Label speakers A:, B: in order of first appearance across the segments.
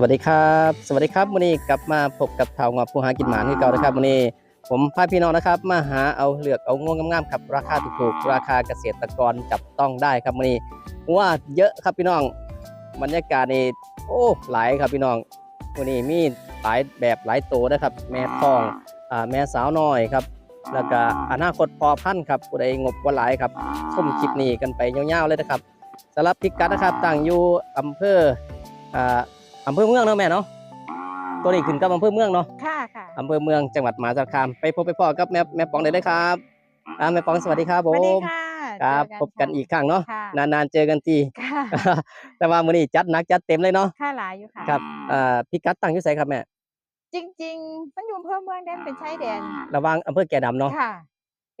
A: สวัสดีครับ สวัสดีครับวันนี้กลับมาพบกับเท่างอบผู้หากินหมานที่เก่านะครับวันนี้ผมพาพี่น้องนะครับ มาหาเอาเลือกเอางวงงามๆครับราคาถูกๆราคาเกษตรกรจับต้องได้ครับวันนี้ว่าเยอะครับพี่น้องบรรยากาศนี่โอ้หลายครับพี่น้องวันนี้มีหลายแบบหลายตัวนะครับ แม่ทองอ่าแม่สาวน้อยครับ แล้วก็อนาคตพอพันครับผู้ใดงบว่าหลายครับชมคลิปนี้กันไปยาวๆเลยนะครับสำหรับพิกัดนะครับตั้งอยู่อำเภออ่า อำเภอเมืองเนาะแม่เนาะตัวนี้ขึ้นกับอำเภอเมืองเนาะ
B: ค่ะค่ะ
A: อำเภอเมืองจังหวัดมหาสารคามไปพบไปพ่อกับแม่แม่ปองได้เลยครับอ่าแม่ปองสวัสดีครับ
B: ส
A: ผ
B: วัสดี
A: ม
B: ค่ะ
A: ครับ
B: เจ
A: พบกันอีกครั้งเนาะ
B: ค่ะ
A: นานๆเจอกันที
B: ค่ะ
A: แต่ว่ามื้อนี้จัดหนักจัดเต็มเลยเนาะ
B: ค่าหลายอยู่ค่ะ
A: ครับอ่าพิกัดตั้งอยู่ไสครับแม่
B: จริงๆมันอยู่อำเภอเมืองแดนเป็นชายแดน
A: ระหว่างอำเภอแก่ดำเนาะ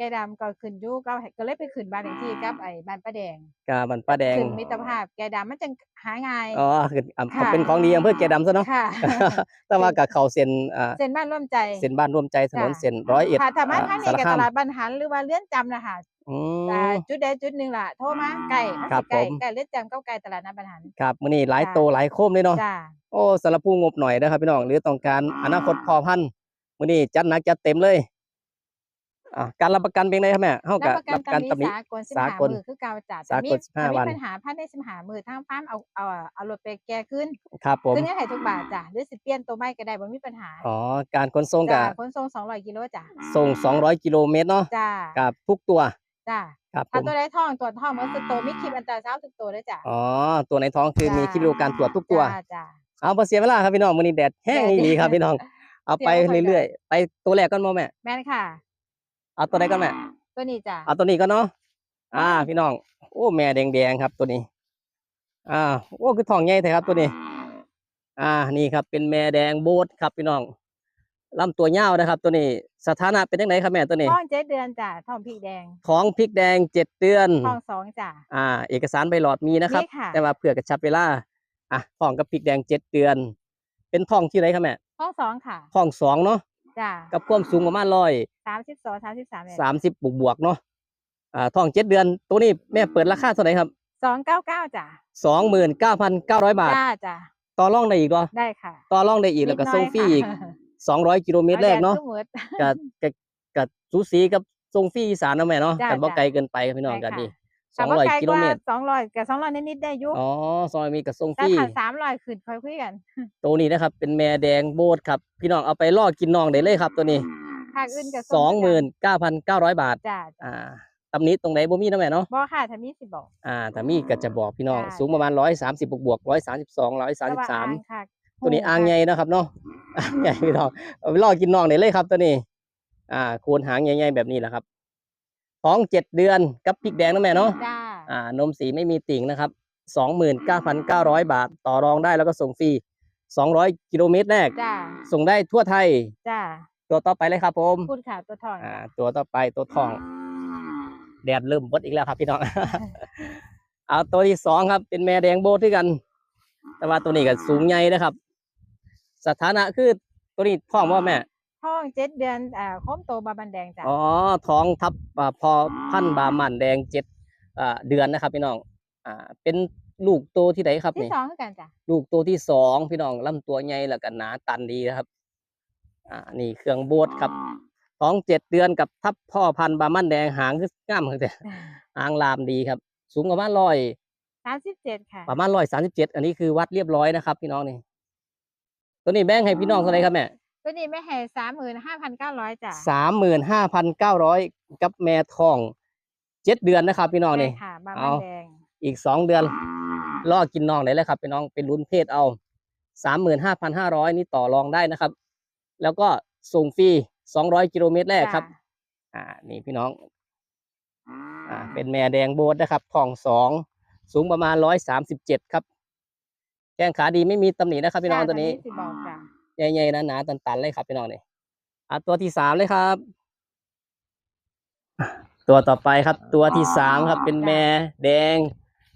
B: ค่ะแกดำก็ขึ้นอยู่ก็ก็เลยไปขึ้นบ้านเลขที่กับไอ้บ้านป้าแดง
A: กับมันป้าแดง
B: ขึ้นมิตรภาพแกดำมันจังหาง่าย
A: อ๋อคืออำ
B: ค่ะ
A: เป็นของดีอำเภอแก่ดำซะเนาะ
B: ค่ะ
A: แต่ว่ากับเขาเส้นอ่า
B: เส้นบ้านร่วมใจ
A: เส้นบ้านร่วมใจถนน
B: จ้ะ
A: เส้นร้อยเอ็ด
B: ค่ะถ้ามา
A: อ่า
B: ทาง
A: สา
B: นี้
A: ร
B: กับ
A: คา
B: ต
A: ม
B: ลาดบ้านหันหรือว่าเลื่อนจำนะคะ
A: อื
B: อ่าม จุดใดจุดหนึ่งล่ะโทรมาไก่มัน
A: ครั
B: สิ
A: บ
B: ไก่
A: ผม
B: ไก่เลื่อนจำเก้าไก่ตลาดน้ำบ้านหัน
A: ครับมื้อนี้หลาย
B: จ้ะ
A: โตหลายโคมเลยเนาะ
B: จ้า
A: โอ้สารบผู้งบหน่อยนะครับพี่น้องหรือต้องการอนาคตพอพันธุ์มื้อนี้จัดหนักจัดเต็มเลย อะการรับประกันเป็นไงครับแม่เฮา
B: รั
A: กั
B: บบประกัน
A: รับประ
B: ตา
A: กั
B: ม
A: น
B: นี้
A: ตำหนิ
B: สากลสิบ
A: สา
B: หาก
A: ล
B: มือคือเก่าจ้ะ
A: สากล
B: แต่
A: 15
B: มี
A: วัน
B: ปัญหาภายในสิบหามือทางฟาร์มเอาเอาเอารถไปแก้ขึ้น
A: ครับผม
B: ขึ้นยังไงทุกบาทจ้ะหรือสิเปลี่ยนตัวใหม่ก็ได้บ่มีปัญหา
A: อ๋อ การขนส่ง
B: จ้ะ
A: กับ
B: ขนส่งสองร้อยกิโลจ้ะ
A: ส่ง 200 กิโลเมตรเนาะ
B: จ้า
A: กับทุกตัว
B: จ้า
A: ครับผ
B: ถ้าม ตัวใดท้องตรวจท้องเหมือนสโตวมีคลิปอันตราซาวด์ทุกตัวเลยจ้ะ
A: อ๋อ ตัวในท้องคือมี
B: จ้ะ
A: คลิปดูการตรวจทุกตัว
B: จ้าจ้า
A: เอาบ่เสียเวลาครับพี่น้องมื้อนี้แดดแห้ง
B: แดด
A: ดีครับพี่น้อง เอาไป
B: เสียบ่ค่อย
A: เรื่อยๆ ไปตัวแรกก่อนบ่แม่
B: แม่นค่ะ
A: เอาตัวไหนก่อนแม่
B: ตัวนี้จ้ะ
A: เอาตัวนี้ก็เนาะอ่า พี่น้อง โอ้แม่แดงๆครับตัวนี้อ่าโอ้คือทองใหญ่แท้ครับตัวนี้ อ่านี่ครับ เป็นแม่แดงโบดครับพี่น้องลำตัวยาวนะครับ ตัวนี้สถานะเป็นยังไงครับแม่ตัวนี้
B: ท้องเจ็ดเดือนจ้ะท้องพริกแดง
A: ท้องพริกแดงเจ็ดเดือน
B: ท้องสองจ้ะ
A: อ่า เอกสารใบหลอดมีนะครับ
B: มีค่ะ
A: แต่ว่าเผื่อกระชับเวลาอะท้องกับพริกแดงเจ็ดเดือน เป็นท้องที่ไหนครับแม่
B: ท้องสองค่ะ
A: ท้องสองเนาะ
B: จ้ะ
A: กับความสูงประมาณร้อย
B: สามสิบสองสามสิบสามเนี่ย
A: สามสิบบวกบวกๆเนาะอ่าท้องเจ็ดเดือน ตัวนี้แม่เปิดราคาเท่าไหร่ครับ
B: สองเก้าเก้าจ้ะ
A: สองหมื่นเก้าพันเก้าร้อยบาท
B: จ้าจ้ะ
A: ต่อรองได้อีกเหรอ
B: ได้ค่ะ
A: ต่อรองได้อีกแล้วก็
B: นิดหน่
A: ส่
B: ย
A: งฟรี
B: ค่ะ
A: อีกสองร้อยกิโลเมตรแรกเนาะ
B: อแดดสู้หมด
A: กับกับกับสูสีกับส่งฟรีอีสานเนาะแม่เนาะ
B: จ้ะ
A: กันบ่
B: จ้ะ
A: ไกลเกินไปครับพี่น้อง
B: ได้
A: กัน
B: ค่ะ
A: นี่ ส
B: ถา
A: อ
B: ม
A: ง
B: ว่า
A: ร้อย
B: ไกล
A: กิ
B: ก
A: โล
B: ว่า
A: เมตร
B: สองร้อยกับสองร้อยนิดๆได้อยุ
A: อ๋อซอยมีกับส่งฟ
B: แต่
A: รี
B: ถ้าสามร้อยขึ้นค่อยคุยกัน
A: ตัวนี้นะครับ เป็นแม่แดงโบดครับ พี่น้องเอาไปล่อกินน้องได้เลยครับ ตัวนี้
B: ภาคอื่นกับ
A: สองหมื่นเก้าพันเก้าร้อยบาท
B: จ้า
A: อ่าตำหนี้ตรงไหนบ่มีเนาะแม่เนาะ
B: บ่ค่ะถ้ามีสิบอก
A: อ่าถ้ามีก็จะบอกพี่น้อง
B: จ้ะ
A: สูงประมาณร้อยสามสิบบวกบวกร้อยสามสิบสองร้อยสามสิบสาม
B: แต่ว่อ่งค่ะ
A: ตัวนี้อ่างใหญ่เนาะครับเนาะอ่างใหญ่พี่น้องเอาไปล่อกินน้องได้เลยครับ ตัวนี้ อ่าโคนหางใหญ่ๆแบบนี้แหละครับ ท้องเจ็ดเดือนกับพริกแดงนะแม่เนาะ
B: จ้า
A: อ่านมสีไม่มีติ่งนะครับสองหมื่นเก้าพันเก้าร้อยบาทต่อรองได้แล้วก็ส่งฟรีสองร้อยกิโลเมตรแรก
B: จ้า
A: ส่งได้ทั่วไทย
B: จ้า
A: ตัวต่อไปเลยครับผม
B: พูดค่ะตัวทอง
A: อ่าตัวต่อไปตัวทอง แดดเริ่มบดอีกแล้วครับพี่น้อง เอาตัวที่สองครับ เป็นแม่แดงโบทด้วยกัน แต่ว่าตัวนี้ก็สูงใหญ่นะครับ สถานะคือตัวนี้ท้องว่าแม่
B: ท้องเจ็ดเดือนอ่าโค้มโตบาบันแดงจ้า
A: อ๋อท้องทับอ่าพอพันธุ์บาหมันแดงเจ็ดอ่าเดือนนะครับพี่น้องอ่าเป็นลูกโตวที่ไหนครับ
B: ที่
A: นี่
B: สองคือกันจ้า
A: ลูกตัวที่สองพี่น้องลำตัวใหญ่แล้วก็หนาตันดีนะครับ อ่านี่เครื่องโบดครับท้องเจ็ดเดือนกับทับพ่อพันธุ์บามันแดงหางคืองามแต่หางลามดีครับ สูงประมาณร้อย
B: สามสิบเจ็ดค่ะ
A: ประมาณร้อยสามสิบเจ็ดอันนี้คือวัดเรียบร้อยนะครับ พี่น้องนี่ตัวนี้แบ่งให้พี่น้องเท่าไหรครับแม่
B: ตัวนี้ไม่ให้สามหมื่นห้าพันเก้าร้อยจ้า
A: สามหมื่นห้าพันเก้าร้อยกับแม่ทองเจ็ดเดือนนะครับ พี่น้องนี่
B: ใช่ค่ะบา
A: เอา
B: บันแดง
A: อีกสองเดือนล่อกินน้องได้เลยครับพี่น้องเป็นลุ้นเพศเอาสามหมื่นห้าพันห้าร้อยนี่ต่อรองได้นะครับ แล้วก็ส่งฟรีสองร้อยกิโลเมตรแรกครับ
B: จ้ะ
A: อ่า นี่พี่น้อง อ่า เป็นแม่แดงโบสนะครับทองสองสูงประมาณร้อยสามสิบเจ็ดครับ แข้งขาดีไม่มีตำหนินะครับพี่น้อง
B: จ้า
A: ตัวนี้
B: สิบอกจ้า
A: ใหญ่ๆนะหนาๆตันๆเลยครับพี่น้องนี่อะตัวที่สามเลยครับอะตัวต่อไปครับ ตัวที่สามครับเป็นแม่แดง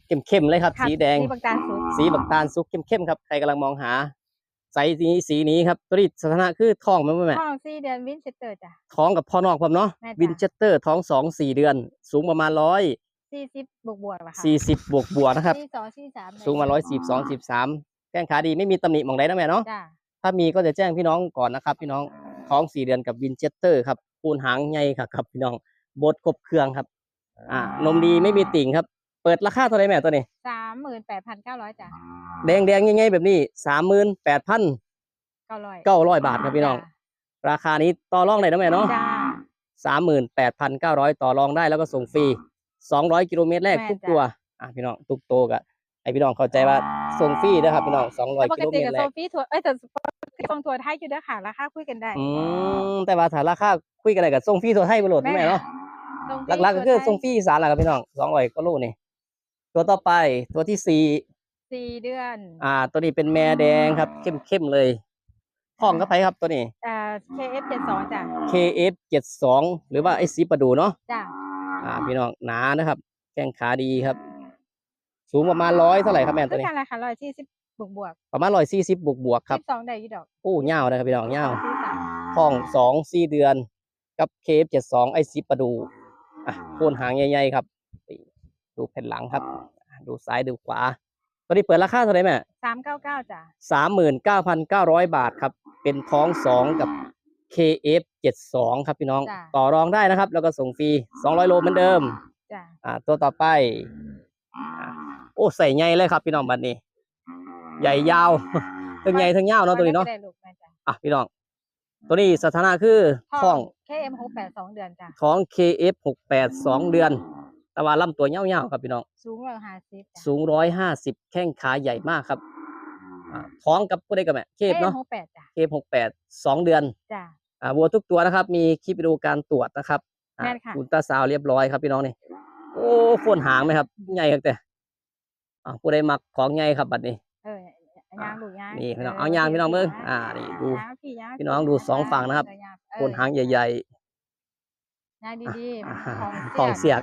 A: เข้มๆเลยครับ
B: ค่ะ
A: สีแดง
B: สีบักตาลสุก
A: สีบักตาลซุกเข้มๆครับใครกำลังมองหาใสสีสีนี้ครับตัวนี้สถานะคือท้องไหมแม่
B: ท้องสี่เดือนวินเชสเตอร์จ้ะ
A: ท้องกับพ่อนอกผมเนาะ
B: แม่จ้ะ
A: วินเชสเตอร์ท้องสองสี่เดือน สูงประมาณร้อย
B: สี่สิบบวกบวกๆละค่ะ
A: สี่สิบบวกบวกๆนะครับ
B: สี่สองสี่สาม
A: สูงมาร้อยสิบสองสิบสามแข้งขาดีไม่มีตำหนิหมองใดนะแม่เนาะ
B: จ้า
A: ถ้ามีก็จะแจ้งพี่น้องก่อนนะครับ พี่น้องท้องสี่เดือนกับวินเจสเตอร์ครับปูนหางใหญ่ครับครับพี่น้องบดครบเครื่องครับ อ่านมดีไม่มีติ่งครับ เปิดราคาเท่าไหรแม่ตัวนี้
B: สามหมื่นแปดพันเก้าร้อยจ้า
A: แดงแดงๆง่ายๆแบบนี้สามหมื่นแปดพัน
B: เก้าร้อย
A: เก้าร้อยบาทครับพี่น้อง ราคานี้ต่อรองได้นะแม่เนาะ
B: จ้า
A: สามหมื่นแปดพันเก้าร้อยต่อรองได้แล้วก็ส่งฟรีสองร้อยกิโลเมตรแรก
B: แม่
A: ทุก
B: จ้ะ
A: ตัว อะพี่น้องทุกโตวกะ ให้พี่น้องเข้าใจว่าส่งฟรีนะครับพี่น้องสองร้อย
B: ป
A: กิ
B: ก
A: โล
B: ติ
A: เมต
B: กับ
A: รแร
B: โซ
A: ก
B: ฟี่ทัวร์เอ้ยแต่ส่งทัวร์ไทยอยู่เด้อค่ะราคาคุยกันได้
A: อืมแต่ว่าถ้าราคาคุยกันอะไรกับส่งฟรีตัวให้บรโหลดนะแม่เนาะ
B: ส่งฟรี
A: หลักๆก็คือ
B: ทัวร์ไทย
A: ส่งฟรีอีสารแหละครับพี่น้องสองร้อยก็ลูกนี่ตัวต่อไปตัวที่สี่
B: สี่เดือน
A: อ่า ตัวนี้เป็นแม่แดงครับ เข้มๆเลยห้องก็ไปครับตัวนี้
B: อ่า KF เจ็ดสองจ้ะ
A: KF 72หรือว่าไอซีประดูเนาะ
B: จ้ะ
A: อ่าพี่น้องหนานะครับ แข้งขาดีครับ สูงประมาณร้อยเท่าไหร่ครับแม่ตั
B: คื
A: ว
B: อ
A: นี้
B: การราคาร้อยสี่สิบบวกบวก
A: ประมาณร้อยสี่สิบบวกบวกๆครับ
B: สิบสองได้อยี่ดอก
A: โอ้เงาวนะครับพี่น้องเงาว
B: สี่สาม
A: ห้องสองสี่เดือน กับ KF 72ไอซีประดูอะโคนหางใหญ่ๆครับนี่ดูแผ่นหลังครับอะดูซ้ายดูขวาตัวนี้เปิดราคาเท่าไหร่แม่
B: สามเก้าเก้าจ้ะ
A: สามหมื่นเก้าพันเก้าร้อยบาทครับ เป็นท้องสองกับ KF เจ็ดสองครับพี่น้อง
B: จ้ะ
A: ต่อรองได้นะครับ แล้วก็ส่งฟรีสองร้อยโลเหมือนเดิม
B: จ้ะ
A: อ่าตัวต่อไปอ่า โอ้ใส่ใหญ่เลยครับ พี่น้องบัดนี้ ใหญ่ยาวทั้งใหญ่ทั้งยาวเนาะตัวนี้เนาะ
B: ก็ได้ลูกแม่จ้ะ
A: อะพี่น้อง ตัวนี้สถานะคือท้อง
B: KM หกแปดสองเดือนจ้ะ
A: ท้อง KF หกแปดสองเดือน แต่ว่าลำตัวยาวๆครับพี่น้อง
B: สูงร้อยห้าสิบจ้ะ
A: สูงร้อยห้าสิบแข้งขาใหญ่มากครับอ่าท้องกับผู้ใดกับแม่ เคฟ
B: KM
A: เนาะ
B: หกแปดจ้ะ
A: เคฟหกแปดสองเดือน
B: จ้ะ
A: อ่าวัวทุกตัวนะครับ มีคลิปวิดีโอการตรวจนะครับอ่า
B: แม่นค่ะ
A: อุลตราซาวด์เรียบร้อยครับพี่น้องนี่ โอ้โคนหางไหมครับ ใหญ่ครับแต่ อ่าผู้ใดมักของใหญ่ครับบัดนี้
B: เออยางลูกยาง
A: นี่พี่น้องเอายางพี่น้องเบิ่งอ่านี่ดู
B: ยางพี่ยาง
A: พี่น้องดูสองฝั่งนะครับ
B: เออยาง
A: โคนหางใหญ่
B: ยางดี
A: ๆอ่า
B: ๆ
A: ของเสียก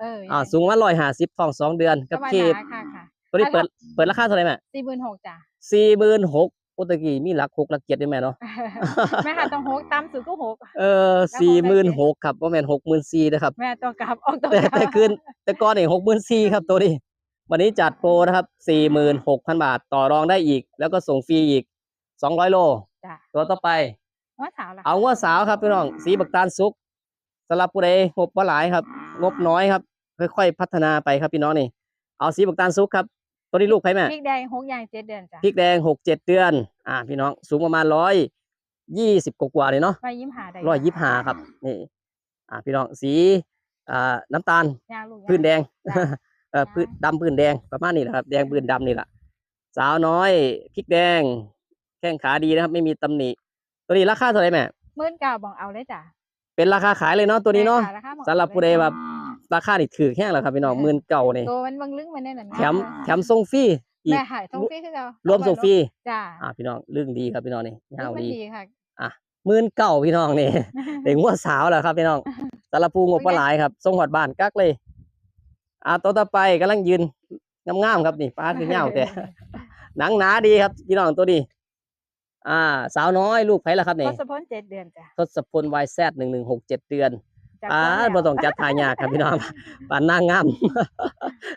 B: เออ
A: อ่าสูงว่าร้อยห้าสิบของสองเดือน
B: กั
A: กั
B: บบเค
A: เคฟ
B: ค่ะค่ะ
A: ตัวนี้เปิดเปิดราคาเท่าไหร่แม่
B: สี่หมื่นหกจ้ะ
A: สี่หมื่นหกอุตะกี้มีหลักหกหลักเจ็ดด้วยแม่เนาะ
B: แม่ค่ะต้องหกตามสุดก็หก
A: เออสี่หมื่นหกครับว่าแม่นหกหมื่นสี่นะครับ
B: แม่ต้องกลับออกตัว
A: แต่
B: กลับ
A: แต่คืนแต่ก่อนนี่หกหมื่นสี่ครับตัวนี้ วันนี้จัดโปรนะครับสี่หมื่นหกพันบาทต่อรองได้อีก แล้วก็ส่งฟรีอีกสองร้อยโล
B: จ้ะ
A: ตัวต่อไป
B: ว่าสาวล่ะ
A: เอาว่าสาวครับพี่น้อง สีบักตาลสุกสำหรับผู้ใดงบว่าหลายครับ งบน้อยครับ ค่อยๆพัฒนาไปครับพี่น้องนี่ เอาสีบักตาลสุกครับ ตัวนี้ลูกใครแม่
B: พริกแดงหกอย่างเจ็ดเดือนจ้ะ
A: พริกแดงหกเจ็ดเดือน อ่า พี่น้อง สูงประมาณร้อยยี่สิบกว่าๆเลยเนาะ
B: ร้อยยิ้มหาได้
A: ร้อยยี่ห้าครับนี่ อ่าพี่น้องสีอ่าน้ำตาล
B: ยางลูกยาง
A: พื้นแดง
B: จ้ะ
A: เอ่อพื้นดำพื้นแดงประมาณนี้แหละครับ แดงพื้นดำนี่แหละสาวน้อยพริกแดง แข้งขาดีนะครับ ไม่มีตำหนิ ตัวนี้ราคาเท่าไหร่แม่
B: หมื่นเก้าบอกเอาเลยจ้ะ
A: เป็นราคาขายเลยเนาะตัวนี้เนาะ
B: แม่ค่รคบอก
A: สำหรับผู้ใดแบบราคานี่ถือแค่แล้วครับพี่น้องหมื่นเก่านี่
B: ตัวมันเบางลึกมันแน่นอน
A: แถมแถมส่งฟรีอีก
B: แม่หายทงฟรีคือเรา
A: รวมส่งฟรี
B: จ้ะ
A: อ่าพี่น้องเรื่องดีครับพี่น้องนี่
B: ลู
A: ยาว
B: กมัน
A: ดี
B: ดีค่ะ
A: หมื่นเก่าพี่น้องนี่ เด็กหัวสาวแหละครับพี่น้องสารพูงบปลาหลายครับส่งหอดบ้านกักเลย อ่าตัวต่อไปกำลังยืนงามๆครับนี่ป้าคือเงาแต่หนังหนาดีครับพี่น้องตัวนี้ อ่า สาวน้อยลูกไผ่ละครับ
B: ท
A: นี่
B: ศพลเจ็ดเดือนจ้ะ
A: ทศพลวายแซดหนึ่งหนึ่งหกเจ็ดเดือน
B: จาก
A: อ่า
B: คนแล้ว
A: บ่ต้องจัดทายากครับพี่น้องปานนางงาม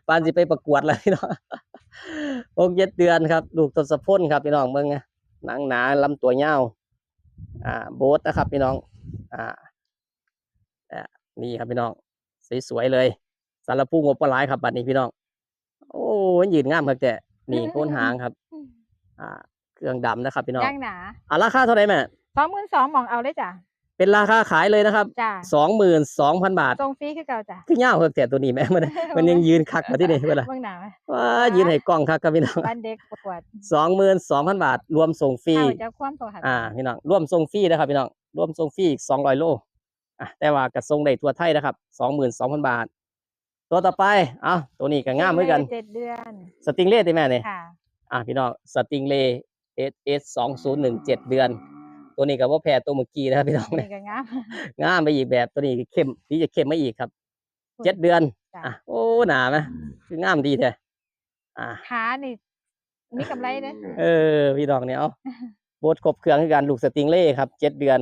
A: ปานสิไปประกวดเลยพี่น้องหกเจ็ดเดือนครับ ลูกทศพลครับพี่น้องเบิ่งไงหนังหนาลำตัวยาวอ่า โบทนะครับพี่น้องอ่าอ่านี่ครับพี่น้องสวยๆเลย สารพูงบปลาหลายครับบัดนี้พี่น้อง โอ้ยยืนงามครับแต่นี่โคนหางครับ อ่า เครื่องดำนะครับ พี่น้อง
B: ย่างหนา
A: อ่าราคาเท่าไหร่แม่
B: สองหมื่นสองมองเอาเลยจ้ะ
A: เป็นราคาขายเลยนะครับ
B: จ้ะ
A: สองหมื่นสองพันบาท
B: ทรงฟรีคือเก่าจ้ะ
A: คือเงาเพิ่แต่ตัวนี้แม่มันมันยังยืนคักมาที่นี่เวลา
B: เบื้องหน้าไหม
A: ว้ายืนให้กล้องคักครับพี่น้อง
B: บ้านเด็กประกวด
A: สองหมื่นสองพันบาท รวมส่งฟรี
B: เอาจะคว่ำตัวหัน
A: อ่าพี่น้องรวมส่งฟรีนะครับพี่น้องรวมส่งฟรีอีกสองร้อยโลอะแต่ว่ากระส่งได้ทั่วไทยนะครับสองหมื่นสองพันบาท ตัวต่อไปเอ้าตัวนี้ก็งามเหมือนกัน
B: เจ็ดเดือน
A: สติงเล่ติแม่เนี่ย
B: ค่ะ
A: อะพี่น้องสติงเล่เอสเอสสองศูนย์หนึ่งเจ็ดเดือน ตัวนี้ก็ว่าแพ้ตัวเมื่อกี้นะครับพี่น้องเนี่ย
B: นี่ก็งาม
A: งามไปอีกแบบตัวนี้เข้มที่จะเข้มมาอีกครับเจ็ดเดือน
B: จ้ะ
A: อะโอ้หนาไหมคืองามดีแท้อะ
B: ขานี่มีกำไรเด้อ
A: เออพี่น้องเนี่ยเอาโบดครบเครื่องคือการลูกสติงเล่ครับเจ็ดเดือน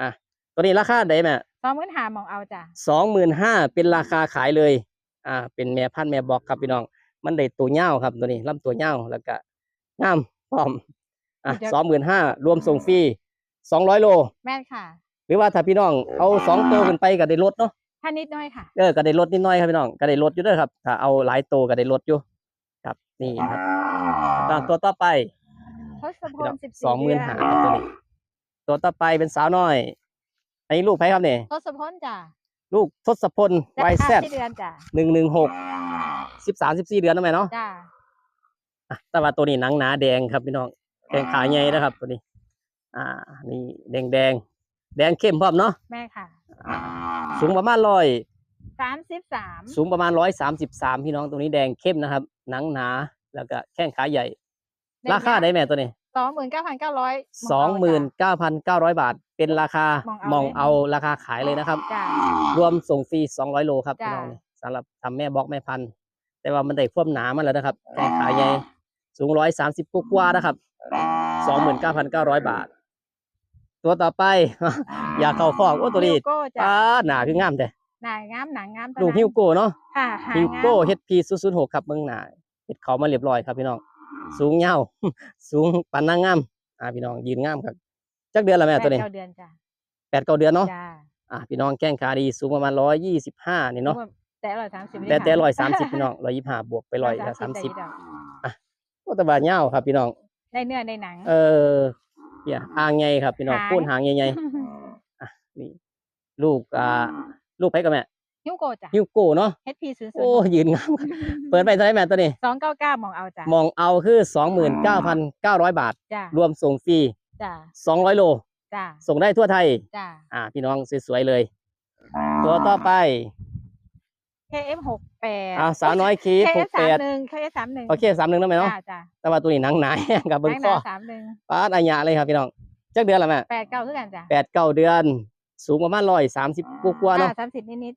A: อะตัวนี้ราคาได้ไหม
B: ส องหมื่นหามองเอาจ้ะ
A: สองหมื่นห้าเป็นราคาขายเลย อ่า เป็นแม่พันธุ์แม่บอกครับพี่น้อง มันได้ตัวเง่าวครับตัวนี้ลำตัวเง่าวแล้วก็งามพร้อม อะ
B: เดี๋ยว
A: สองหมื่นห้ารวมส่งฟรีสองร้อยโล
B: แม่นค่ะ
A: หรือว่าถ้าพี่น้องเอาสองตัวขึ้นไปก็ได้ลดเนาะ
B: ถ้านิดน้อยค่ะ
A: เออก็ได้ลดนิดหน้อยครับพี่น้องก็ได้ลดอยู่เด้วยครับ ถ้าเอาหลายตัวก็ได้ลดอยู่ ครับนี่ครับตามตัวต่อไป
B: ทศพ
A: พี่น้
B: ล
A: อง
B: สิบ
A: สองหมื่นหาครับตัวนี้ตัวต่อไปเป็นสาวน้อย อันนี้ลูกใครครับเนี่ย
B: ทศพลจ้ะ
A: ลูกทศพล
B: จะ
A: ไวแซ
B: ห้า
A: ด
B: สี่เดือนจ้ะ
A: หนึ่งหนึ่งหกสิบสามสิบสี่เดือนนั่นไหมเนาะ
B: จ้ะ
A: อะแต่ว่าตัวนี้หนังหนาแดงครับพี่น้องแดงขาใหญ่นะครับ ตัวนี้ อ่า นี่แดงแดงแดงเข้มพร้อมเนาะ
B: แม่ค่ะ
A: อ่าสูงประมาณร้อย
B: สามสิบสาม
A: สูงประมาณร้อยสามสิบสามพี่น้องตัวนี้แดงเข้มนะครับ หนังหนาแล้วก็แข้งขาใหญ่ ราคาได้แม่ตัวนี้
B: สองหมื่นเก้าพันเก้าร้อย
A: สองหมื่นเก้าพันเก้าร้อยบาท เป็นราคามม
B: อ
A: องง
B: เอา
A: เอาราคาขายเลยนะครับ
B: จ้ะ
A: รวมส่งฟรีสองร้อยโลครับพี่
B: จ้ะ
A: น้องนี่สำหรับทำแม่บล็อกแม่พันธุ์แต่ว่ามันได้ควบหนามาแล้วนะครับแข้งขาใหญ่สูงร้อยสามสิบกว่าๆนะครับสองหมื่นเก้าพันเก้าร้อยบาท ตัวต่อไป อยากเข้าฟอกโอ้ตัวนี้
B: ฮิวโก้จ้ะ
A: ป้าหนาคืองามแต่
B: หนางามหนางามตัว
A: ลูก
B: นั้น
A: ฮิวโก้เนาะ
B: ค่ะหา
A: ฮิว
B: งาม
A: โก้เฮดพีศูนย์ศูนย์หกครับเมืองหนาเฮ็ดเขามาเรียบร้อยครับพี่น้อง สูงยาวสูงปันนางงามอ่าพี่น้องยืนงามครับจักเดือนละแม่ตัวนี้
B: แปดเก้าเดือนจ้ะ
A: แปดเก้าเดือนเนาะ
B: จ้ะ
A: อ่าพี่น้องแข้งขาดีสูงประมาณร้อยยี่สิบห้านี่เนาะ
B: แต่ร้อยสามสิบ
A: แต่แต่ร้อยสามสิบพี่น้องร้อยยี่ห้าบวกไปร้อยสามสิบ
B: ได้อยู่ดอก
A: โอ้แต่บาเงาวครับ พี่น้อง
B: ได้เนื้อได้หนัง
A: เออเนี่ยอ่างไงครับ พี่น้อง
B: หาง
A: พูนหางใหญ่ๆนี่ลูกอ่าลูกไปกับแม่
B: ฮิวโก้จ้ะ
A: ฮิวโก้เนาะ
B: HP ศูนย์ศู
A: โอ้
B: นย์
A: ยืนงามครับเปิดไปเท่าไหร่แม่ตัวนี้
B: สองเก้าเก้ามองเอาจ้ะ
A: มองเอาคือสองหมื่นเก้าพันเก้าร้อยบาท
B: จ้ะ
A: รวมส่งฟรี
B: จ้ะ
A: สองร้อยโล
B: จ้ะ
A: ส่งได้ทั่วไทย
B: จ้ะ
A: อ่า พี่น้องสวยๆเลย ตัวต่อไป
B: KF หกแปด
A: อ่าสาวน้อยคีห
B: KF
A: ก
B: สา
A: แป
B: ม
A: ด
B: หนึ่ง KF สามหนึ่ง
A: โอเคสามหนึ่งแล้วไหมเนาะ
B: จ้ะจ้ะ
A: แต่ว่าตัวนี้หนังหนาแห้งกับเบิ้ง
B: แบงค์
A: ข้อ
B: นาสามหนึ่ง
A: ป้าดอายะเลยครับพี่น้องจักเดือนละแม่
B: แปดเก้าเท่ากันจ้ะ
A: แปดเก้าเดือน สูงประมาณร้อยสามสิบกว่าๆเนาะ
B: สามสิบนิด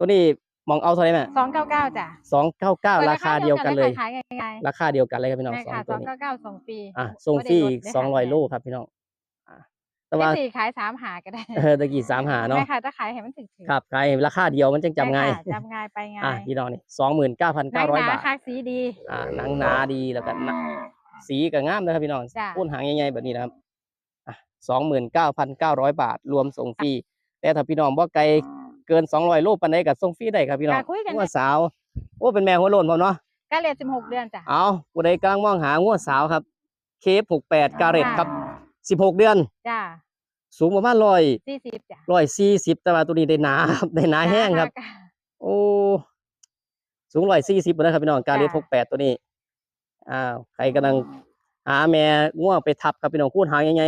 A: ตัวนี้มองเอาเท่าไหร่แม่
B: ๆสองเก้าเก้าจ้ะ
A: สองเก้าเก้าราคาเดียวกันเลย
B: ขายง่าย
A: ราคาเดียวกันเลยครับพี่น้อง
B: ๆแม่
A: สอง
B: ค่ะ
A: ตั
B: ส
A: ว
B: อง
A: นี้
B: เก้าเก้าส่งฟรี
A: อะส่งฟรี
B: บ่ได้ลด
A: สองร้อย
B: ได้
A: โล
B: ค่ะ
A: ครับพี่น้องอะแต่
B: แต่
A: ว่า
B: สี่ขายสามหาก็ได้
A: เออตะกี้สามหาเนาะ
B: แม่ค่ะถ้าขายให้มันถึงๆ
A: ครับใครราคาเดียวมันจังจำง่าย
B: แม่ค่ะจำง่ายไปง่าย
A: อะพี่น้องนี่สองหมื่นเก้าพัน
B: หนั
A: เก้างร้อย
B: หนา
A: บาท
B: คักสีดี
A: อ่าหนังหนาดีแล้วก็หนักสีก็งามนะครับพี่น้อง
B: จ้ะ
A: พ่นหางใหญ่ๆแบบนี้นะครับอะสองหมื่นเก้าพันเก้าร้อยบาท รวมส่งฟรีแต่ถ้าพี่น้องบ่ไกล เกินสองร้อยโลปันใดกับส่งฟรีได้ครับพี่น้อง
B: ค่ะคุยกัน
A: งัวสาวโอ้เป็นแม่หัวโลนพร้อมเนาะ
B: ก็เรียนสิบหกเดือนจ้ะ
A: เอาผู้ใดกำลังมองหางัวสาวครับเคฟหกแปดกาเรต
B: ค่ะ
A: ครับสิบหกเดือน
B: จ้ะ
A: สูงประมาณร้อย
B: สี่สิบจ้ะ
A: ร้อยสี่สิบแต่ว่าตัวนี้ได้หนาครับได้หนาแห้งครับ
B: จ้ะ
A: โอ้สูงร้อยสี่สิบนะครับพี่น้องการเรียน
B: จ้ะ
A: หกแปดตัวนี้อ้าวใครกำลังหาแม่ง่วงไปทับครับพี่น้องพูดหางยังไง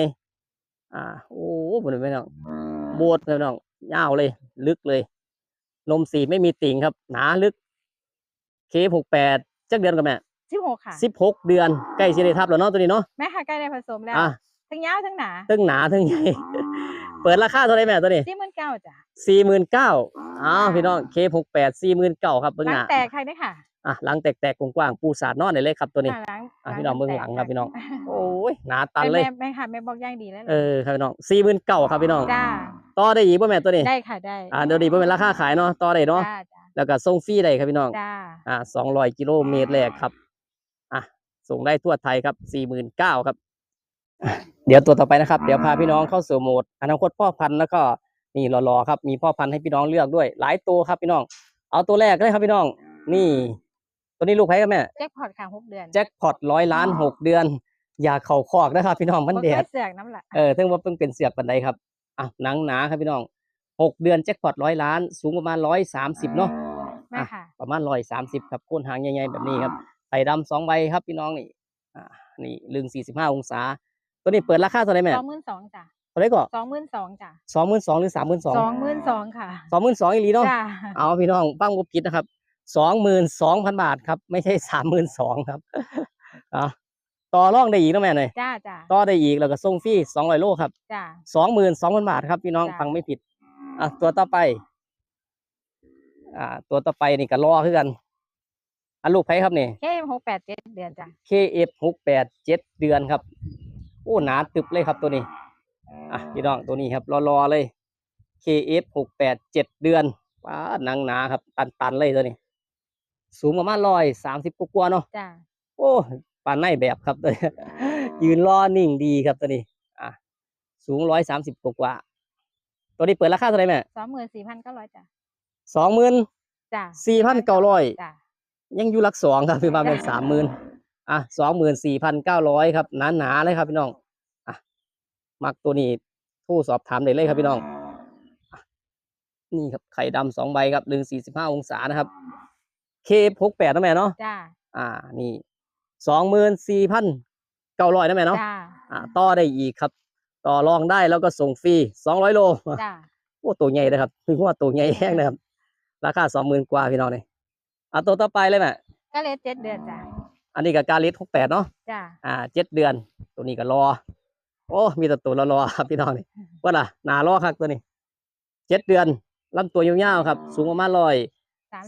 A: อ่าโอ้บนพี่น้องโบดครับพี่น้องยาวเลย ลึกเลย นมสีไม่มีติ่งครับ หนาลึก เคหกแปดจักเดือนกับแม่
B: สิบหกค่ะ
A: สิบหกเดือนใกล้สิได้ทับแล้วเนาะตัวนี้เนาะ
B: แม่ค่ะใกล้ได้ผสมแล้ว
A: อะ
B: ทั้งยาวทั้งหนา
A: ทั้งหนาทั้งใหญ่เปิดราคาเท่าไหรแม่ตัวนี้
B: สี่หมื่นเก้าจ้ะ
A: สี่หมื่นเก้าอ้าวพี่น้องเคหกแปดสี่หมื่นเก้าครับเบื้อง
B: หลั
A: ห
B: ง
A: น้า
B: แตกใครได้ค่ะ
A: อะหลังแตกๆกว้างๆปูสาดนอนได้เลยครับตัวนี้
B: อะหลัง
A: อะพี่น้องเบิ่งหลังครับพี่น้อง
B: แตก
A: โอ้ยหนาตัน
B: แม่
A: เลย
B: แม่แม่ค่ะแม่บอกย่างดีแล้ว
A: เออครับพี่น้องสี่หมื่นเก้าครับพี่น้อง
B: จ้า
A: ต่อได้อีกป่ะแม่ตัวนี้
B: ได้ค่ะได้
A: อ่าเดี๋ยวนี้ป่ะเป็นราคาขายเนาะต่อได้เนาะ
B: จ้าจ้า
A: แล้วก็ส่งฟรีได้ครับพี่น้อง
B: จ้า
A: อ่าสองร้อยกิโลเมตรแรกครับอะส่งได้ทั่วไทยครับสี่หมื่นเก้าครับอะเดี๋ยวตัวต่อไปนะครับ เดี๋ยวพาพี่น้องเข้าสู่โหมดอนาคตพ่อพันธุ์แล้วก็นี่รอๆครับ มีพ่อพันธุ์ให้พี่น้องเลือกด้วย หลายตัวครับพี่น้อง เอาตัวแรกเลยครับพี่น้อง นี่ ตัวนี้ลูกใครครับแม่
B: แจ็คพอตค่ะหกเดือน
A: แจ็คพอตร้อยล้านหกเดือน อย่าเข่าคอกนะครับพี่น้องมันแด
B: บ่เค
A: ด
B: ยเสือกน้ำละ
A: เออถึงว่าเพิ่งเป็นเสือกปันไดครับอะหนังหนาครับพี่น้องหกเดือนแจ็คพอตร้อยล้าน สูงประมาณร้อยสามสิบเนาะ
B: แม่ค่ะ
A: ประมาณร้อยสามสิบครับโคนหางใหญ่ๆแบบนี้ครับไข่ดำสองใบครับพี่น้องนี่อ่านี่ลึงสี่สิบห้าองศา ตัวนี้เปิดราคาเท่าไหร่แม่
B: สองหมื่นสองจ้ะ
A: เท่าไหร่ก็
B: สองหมื่นสองจ้ะ
A: สองหมื่นสองหรือสามหมื่นสอง
B: สองหมื่นสองค่ะ
A: สองหมื่นสองอีหลีเนาะ
B: จ้า
A: เอาพี่น้องฟังบ่ผิดนะครับ สองหมื่นสองพันบาทครับ ไม่ใช่สามหมื่นสองครับอะต่อรองได้อีกนะแม่หน่อย
B: จ้าจ้า
A: ต่อได้อีกแล้วก็ส่งฟรีสองร้อยโลครับ
B: จ้า
A: สองหมื่นสองพันบาทครับพี่น้อง
B: จ้ะ
A: ฟังไม่ผิดอะตัวต่อไป อ่า ตัวต่อไปนี่ก็รอคือกันอันลูกไผครับนี่
B: เคหกแปดเจ็ดเดือนจ้ะ
A: KF หกแปดเจ็ดเดือนครับ โอ้หนาตึบเลยครับตัวนี้ อะพี่น้องตัวนี้ครับรอๆเลย KF หกแปดเจ็ดเดือนว้าหนังหนาครับ ตันๆเลยตัวนี้ สูงประมาณร้อยสามสิบกว่าๆเนาะ
B: จ้า
A: โอ้ปานในแบบครับตัวนี้ยืนรอนิ่งดีครับตัวนี้อะสูงร้อยสามสิบกว่าๆตัวนี้เปิดราคาเท่าไหร่แม่
B: สองหมื่นสี่พันเก้าร้อยจ้ะ
A: สองหมื่น
B: จ้ะ
A: สี่พันเก้าร้อย
B: จ้ะ
A: ยังอยู่หลักสองครับพี่บ้านเป็นสามหมื่นอะสองหมื่นสี่พันเก้าร้อยครับหนาหนาๆเลยครับพี่น้องอะมักตัวนี้โทรสอบถามได้เลยครับพี่น้องอะนี่ครับไข่ดำสองใบครับหนึ่งสี่สิบห้าองศานะครับ เคพกแปดนะแม่เนาะ
B: จ้ะ
A: อ่านี่สองหมื่นสี่พันเก้าร้อยนะแม่เนาะ
B: จ้ะ
A: อ่าต่อได้อีกครับ ต่อรองได้แล้วก็ส่งฟรีสองร้อยโล
B: จ้ะ
A: โอ้ตัวใหญ่นะครับคือว่าตัวใหญ่แห้งนะครับ ราคาสองหมื่นกว่าพี่น้องนี่อ่าตัวต่อไปเลยแม่
B: ก็เลทเจ็ดเดือนจ้ะ
A: อันนี้กับการลิทหกแปดเนาะ
B: จ้ะ
A: อ่าเจ็ดเดือน ตัวนี้ก็รอ โอ้มีแต่ตัวรอๆครับพี่น้องนี่ว่าล่ะหนารอครับตัวนี้เจ็ดเดือนลำตัวยาวๆครับ สูงประมาณร้อย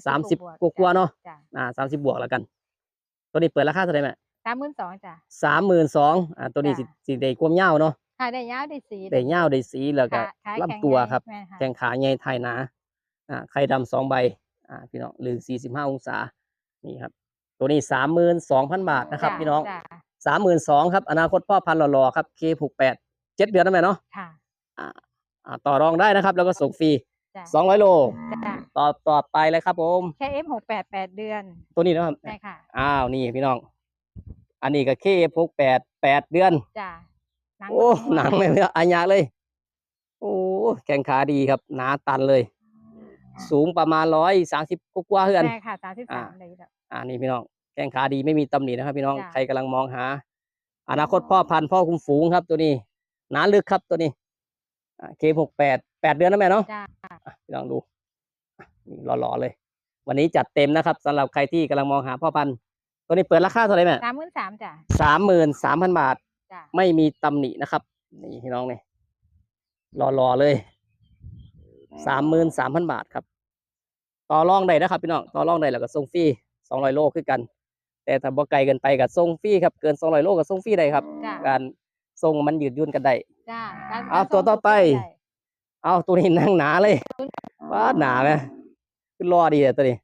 A: สามสิบ
B: ว
A: กว่าๆเนอะ
B: จ้ะ
A: อ่าสามสิบบวกแล้วกัน ตัวนี้เปิดราคาเท่าไหร่แม่
B: สามหมื่นสองจ้ะ
A: สามหมื่นสองอ่าตัวนี้สิ
B: จ้ะ
A: สิได้ความยาวเนาะ
B: ขายได้ยาวได้สี
A: ได้ยาวได้สีแล้วก็
B: ขาขาแข็ง
A: ลำตัว
B: ใหญ่
A: ครับ
B: แม่ค่ะ
A: แข้งขาใหญ่ไทยหนาอ่าไข่ดำสองใบ อ่า พี่น้องหรือสี่สิบห้าองศา นี่ครับ ตัวนี้สามหมื่นสองพันบาทนะครับ
B: จ้
A: พี่น้อง
B: จ้ะ
A: สามหมื่นสองครับ อนาคตพ่อพันธุ์หล่อๆครับเคผูกแปดเจ็ดเดือนนะแม่เนาะ
B: ค่ะ
A: อ่าอ่าต่อรองได้นะครับ แล้วก็ส่งฟรี
B: จ้ะ
A: สองร้อยโล
B: จ้ะ
A: ต่อต่อไปเลยครับผม
B: แค่เอฟหกแปดแปดเดือน
A: ตัวนี้นะครับ
B: ใช่ค่ะ
A: อ้าวนี่พี่น้อง อันนี้ก็เคผูกแปดแปดเดือน
B: จ้ะหนัง
A: โอ้
B: บ่
A: หนังเลยอาญาเลย โอ้แข้งขาดีครับ หนาตันเลย สูงประมาณร้อยสามสิบกว่าๆเพื่อน
B: ใช่ค่ะสามสิบ
A: อ่า
B: สามเลยจ้ะ
A: อ่านี่พี่น้องแข้งขาดีไม่มีตำหนินะครับ พี่น้อง
B: จ้ะ
A: ใครกำลังมองหา อนาคตพ่อพันธุ์พ่อคุมฝูงครับ ตัวนี้ หนาลึกครับตัวนี้เคหกแปด แปดเดือนนะแม่เนาะ
B: จ้ะ
A: อะพี่น้องดูอะนี่หล่อๆเลย วันนี้จัดเต็มนะครับสำหรับใครที่กำลังมองหาพ่อพันธุ์ตัวนี้เปิดราคาเท่าไหร่แม่
B: สามหมื่นสามจ้ะ
A: สามหมื่นสามพันบาท
B: จ้ะ
A: ไม่มีตำหนินะครับ นี่พี่น้องเนี่ยรอๆเลยสามหมื่นสามพันบาทครับ ต่อรองได้นะครับพี่น้องต่อรองได้แล้วก็ส่งฟรีสองร้อยโลคือกัน แต่ถ้าบ่ไกลเกินไปกับส่งฟรีครับ เกินสองร้อยโลก็ส่งฟรีได้ครับ
B: จ้ะ
A: การส่งมันยืดหยุ่นกันได้
B: จ้ะการ
A: เอา
B: การ
A: ตัวต่อไป
B: ส่งด้
A: เอาตัวนี้นั่งหนาเลยว้าหนาไหมขึ้นรอดีเลยตัวนี้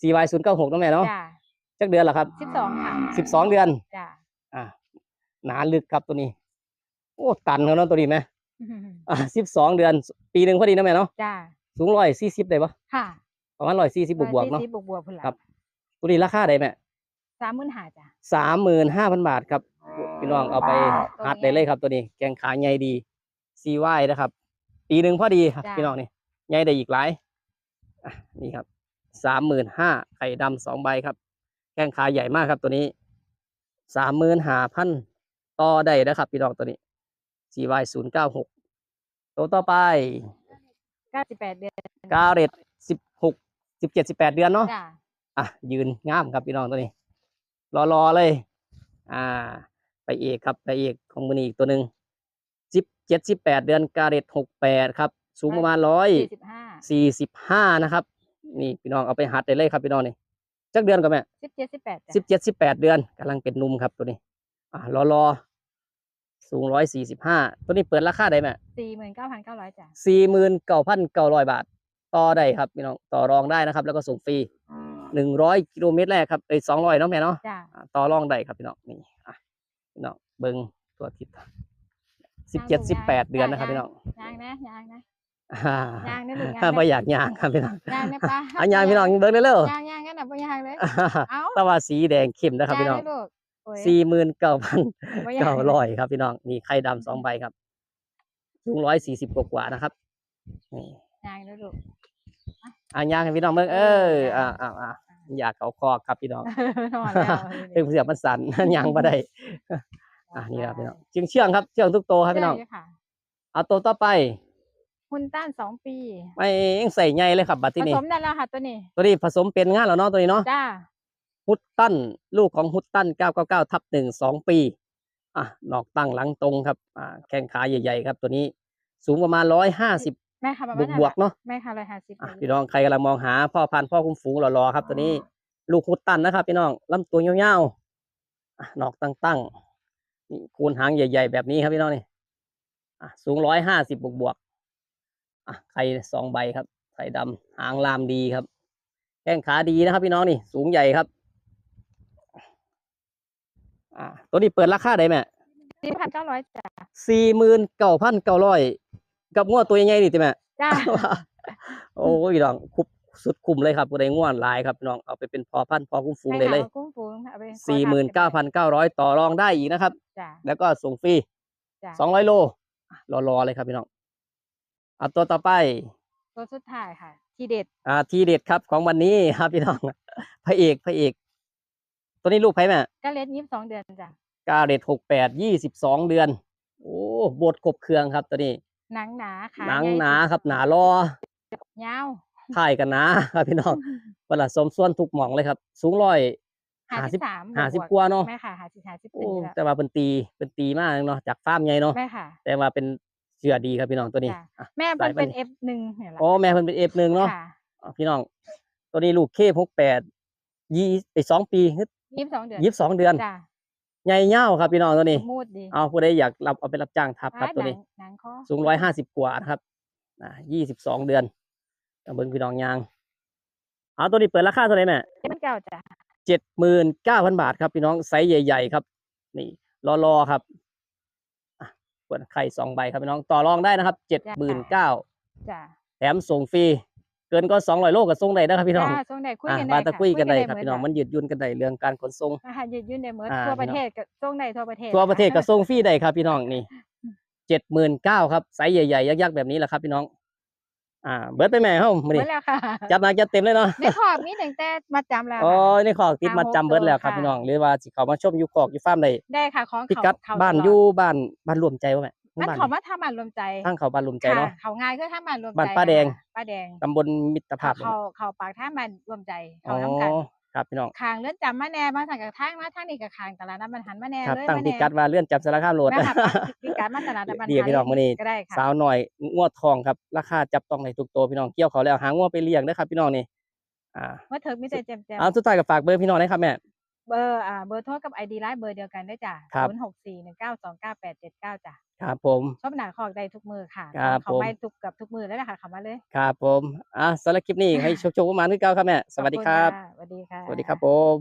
A: CY ศูนย์เก้าหกน้องแม่เนาะ
B: จ้ะ
A: จักเดือนละครับ
B: สิบสองค่ะ
A: สิบสองเดือน
B: จ้ะ
A: อ่าหนาลึกครับตัวนี้ โอ้ตันเขาเนาะตัวนี้ไหมอ่าสิบสองเดือน ปีหนึ่งพอดีนะแม่เนาะ
B: จ้ะ
A: สูงร้อยสี่สิบได้ปะ
B: ค่ะ
A: ประมาณร้อยสี่สิบบวกบวกๆเนาะ
B: บวกบวกๆพุ่นละ
A: ครับ ตัวนี้ราคาได้แม่
B: สามหมื่นห้าจ้ะ
A: สามหมื่นห้าพันบาทครับพี่น้องเอาไป
B: ตัว
A: หัด
B: นี้
A: ได้เลยครับตัวนี้ แกงขาใหญ่ดีซีไวนะครับ ปีหนึ่งพอดีครับ
B: จ้ะ
A: พี่น้องนี่ใหญ่ได้อีกหลายอะนี่ครับสามหมื่นห้าไข่ดำสองใบครับแกงขาใหญ่มากครับตัวนี้สามหมื่นห้าพันต่อได้นะครับ พี่น้องตัวนี้ CY ศูนย์เก้าหกตัวต่อไป
B: เก้าสิบแปดเดือน
A: กาเรตสิบหกสิบเจ็ดสิบแปดเดือนเนาะ
B: จ้ะ
A: อะยืนงามครับพี่น้องตัวนี้ รอๆเลย อ่า ไปเอกครับไปเอกของมือนี้อีกตัวหนึ่ง สิบเจ็ดสิบแปดเดือนกาเรตหกแปดครับ สูงประมาณร้อย
B: สี่สิบห้า
A: สี่สิบห้านะครับ นี่พี่น้องเอาไปหัดได้เลยครับพี่น้องนี่จักเดือนกับแม่
B: สิบเจ็ดสิบแปดจ้ะ
A: สิบเจ็ดสิบแปดเดือนกำลังเป็นหนุ่มครับตัวนี้ อ่ารอรอๆสูงร้อยสี่สิบห้าตัวนี้เปิดราคาได้ไหม
B: สี่หมื่นเก้าพันเก้าร้อยจ้ะ
A: สี่หมื่นเก้าพันเก้าร้อยบาท ต่อได้ครับพี่น้องต่อรองได้นะครับ แล้วก็ส่งฟรีหนึ่งร้อยกิโลเมตรแรกครับเอ้ยสองร้อยเนาะแม่เนาะ
B: จ้ะ
A: อ่าต่อรองได้ครับพี่น้องนี่อะพี่น้องเบิ้งตัวทิศ สิบเจ็ดสิบแปดเดือนนะครับพี่น้อง
B: ยางนะยางนะ
A: อ่ายา
B: งนี่ลูกยาง
A: ถ้า
B: นะ
A: ไม่อยากยางครับพี่น้อง
B: ยางเนี่ยปะ
A: อันยางพี่น้องเบิ้งเร็วยา
B: งยางกันนะบ่ยางเลย
A: ๆ
B: เอ้า
A: แต่ว่าสีแดงเข้มนะครับพี่น้อง
B: ยางเลยลูกโอ้ย
A: สี่หมื่นเก้าพัน
B: บ่ยาง
A: เก้าร้อยครับพี่น้องมีไข่ดำสองใบครับสูงร้อยสี่สิบกว่าๆนะครับนี่
B: ยางเลยลูก
A: อันยางให้พี่น้องเบิ้งเออ
B: เออ
A: อ่าอ่าอ่าอยากเขาคอครับพี่น้อง
B: นอนแล้ว
A: เรื่องเสียบมันสั่นยางมาได้ อ่านี่ครับพี่น้องเชื่องเชื่องครับเชื่องทุกโตวครับพี่น้อง
B: เชื่ค่ะ
A: เอาตัวต่อไป
B: หุ่นต้านสองปี
A: ไม่ยังใส่ใหญ่เลยครับ บัด
B: ผ
A: ที่นี่
B: สมได้แล้วค่ะตัวนี้
A: ตัวนี้ผสมเป็นงานแล้วเนาะตัวนี้เนาะ
B: จ้า
A: ฮุตตันลูกของฮุตตัน999ทับหนึ่งสองปี อะนอกตั้งหลังตรงครับ อ่า แข้งขาใหญ่ๆครับ ตัวนี้สูงประมาณร้อยห้าสิบ
B: แม่ค่ะประ
A: บ
B: มาวณ
A: ก
B: นั้น
A: บวกๆเนาะ
B: แม่ค่ะร้อยห้าสิบ
A: อะพี่น้องใครกำลังมองหาพ่อพันธุ์พ่อคุ้มฝูงรอๆครับ ตัวนี้ ลูกฮุตตันนะครับ พี่น้องลำตัวยาวๆอะนอกตั้งๆ นี่คูณหางใหญ่ ๆ แบบนี้ครับพี่น้องนี่อะสูงร้อยห้าสิบบวกบวกๆอะไข่สองใบครับไข่ดำหางลามดีครับ แข้งขาดีนะครับ พี่น้องนี่ สูงใหญ่ครับอ่าตัวนี้เปิดราคาได้แม่
B: สี่พันเก้าร้อยจ้ะ
A: สี่หมื่นเก้าพันเก้าร้อยกับงวดตัวใหญ่ๆนี่ติแม่
B: จ้า
A: โอ้ยพี่น้องคุบ สุดคุ้มเลยครับผู้ใดง่วนหลายครับพี่น้องเอาไปเป็นพอพันธุ์พอคุ้มฟูงได้เลย
B: ให้ขากุ้งฟูงเอาไปขอ
A: สี่หมื่นเก้าพันเก้าร้อยต่อรองได้อีกนะครับ
B: จ้ะ
A: แล้วก็ส่งฟรี
B: จ้ะ
A: สองร้อยโลรอรอๆเลยครับพี่น้องเอาตัวต่อไป
B: ตัวสุดท้ายค่ะ ทีเด็ด
A: อ่า ทีเด็ดครับของวันนี้ครับพี่น้องพระเอกพระเอก ตัวนี้ลูกไพ่แม่
B: ก็เล็ดยี่สิบสองเดือนจ้ะ
A: กาเด็ดหกแปดยี่สิบสองเดือน โอ้บทกบเครื่องครับตัวนี้
B: หนังหนาขา
A: หนัง
B: ใญ่
A: หนา
B: สุด
A: ครับหนารอยา
B: ว
A: ถ่ายกันหนาครับพี่น้องเวลาสมส่วนทุกหม่องเลยครับ สูงร้อย
B: ห้า
A: ห้าสิ
B: สิ
A: บบ
B: สาม
A: ห้าสิบกว่าเนอะ
B: แม่ค่ะห้าสิบห้าสิบ
A: โอ้
B: สี่แล้ว
A: แต่ว่าเป็นตีเป็นตีมากเนาะจากฟาร์มใหญ่เนาะ
B: แม่ค่ะ
A: แต่ว่าเป็นเชื่อดีครับพี่น้องตัวนี้
B: จ้ะ
A: อะ
B: แม่
A: สา
B: มั
A: ย
B: น
A: พันธุ์
B: เป็นเอฟหนึ่งเนี่ยแหละ
A: โอ้แม่เพิ่นเป็นเอฟหนึ่งเนาะ
B: ค่ะ
A: อะพี่น้อง ตัวนี้ลูกเคหกแปดยี่ไอสองปี
B: ยี่สิบสองเดือน
A: ยี่สิบสองเดือน
B: จ้ะ
A: ใหญ่เง่าครับพี่น้องตัวนี้
B: มูดดี
A: เอาผู้ใดอยากรับเอาไปรับจ้างทับครับ
B: อ่า
A: ตัว
B: หนั
A: นี้
B: งหนังคอ
A: สูงร้อยห้าสิบกว่านะครับอ่ายี่สิบสองเดือน เอาเบิ้งพี่น้องยาง เอาตัวนี้เปิดราคาเท่าไหร่แม่
B: เป็นเก่าจ้ะ
A: เจ็ดหมื่นเก้าพันบาทครับพี่น้องไซส์ใหญ่ๆครับ นี่รอรอๆครับอะเปิดไข่สองใบครับพี่น้องต่อรองได้นะครับเจ็ดหมื่นเก้า
B: จ้ะ
A: แถมส่งฟรีเกินก็สองร้อยโลก็ส่งได้นะครับพี่น้อง
B: จ้าส่งได้คุย
A: อะ
B: กันได้
A: บานตะ
B: ค่ะ
A: คุยกันได้ครับ
B: หม
A: พี่น้อง
B: จ้ะ
A: มันยืดหยุ่นกันได้เรื่องการขนส่ง
B: อาหารยืดยืนได้เหมือน
A: อ่า
B: ทั่วประ
A: พี่น้อง
B: เทศก็ส่งได้ทั่วประเทศ
A: ทั่วประเทศก็
B: ค่
A: ส่งฟรีได้ครับพี่น้องนี่เจ็ดหมื่นเก้าครับไซส์ใหญ่ๆยักษ์ๆแบบนี้แหละครับพี่น้อง อ่า เบิร์ดไปแม่เฮ้ามา
B: หม
A: ดิ
B: ดแล้วค่ะ
A: จัดมาจัดเต็มเลยเนาะ
B: ในขอบมีตั้งแต่มาจำแล้ว
A: โอ้
B: ค่ะ
A: ยนี่ขอกติดมาจำเบิร์ดแล้วครับ
B: ค่ะ
A: พี่น้องหรือว่าสิเขามาชมอยู่ขอกอยู่ฟาร์มใด
B: ได้ค่ะของ
A: พิ
B: เขา
A: กัด
B: เขา
A: บ้าน
B: ตลด
A: อยู่บ้านบ้านรวมใจวะแม่
B: มัน
A: บ้าน
B: เขามาทำบ้านรวมใจ
A: ทั้งเขาบ้านรวมใจเนาะ
B: ค่ะเขาง่ายคือทำบ้านรวมใจ
A: บ้านป้าแดง
B: ค่ะป้าแดง
A: ตำบลมิตรภาพ
B: เขาเขาปากท่าบ้านรวมใจ
A: อ๋อ
B: เขาน้ำกัน
A: ครับพี่น้อง
B: คางเลื่อนจำมาแน่มาทางกับทางมาทางนี้กับคางตลาดน้ำมันหันมาแน่
A: ครับ
B: เลย
A: ตั้ง
B: มา
A: พิ
B: แน่
A: กัดว่าเลื่อนจับสารคามโหลด
B: แม่ค่ะพิกัดมาตลาดน้ำมัน
A: ดีพี่น้องมื้อนี้
B: ก็ได้ค่ะ
A: สาวหน่อยงวดทองครับราคาจับต้องในทุกตัวพี่น้องเกี่ยวเขาแล้วหางวดไปเลี้ยงนะครับพี่น้องนี่อ่า
B: เมื่อเถิกมีแต่แจมแจม
A: เอาสุดท้ายกับฝากเบอร์พี่น้องนะครับแม่
B: เบอร์อ่าเบอร์โทรกับไอดีไลน์เบอร์เดียวกันได้จ้ะ
A: ครับ
B: ศูนย์หกสี่หนึ่งเก้าสองเก้าแปดเจ็ดเก้าจ้ะ
A: ครับผม
B: ชอบหนาคอกได้ทุกมือค่ะ
A: ครับ
B: เขา
A: ผม
B: ไม่ทุกกับทุกมือแล้วนะคะเขามาเลย
A: ครับผมอะสำหรับคลิปนี้ให้โชคๆประมาณนี้เก้าครับแม่ สวัสดีครับ
B: ขอณะสวัสดีค่ะ
A: สวัสดีครับผม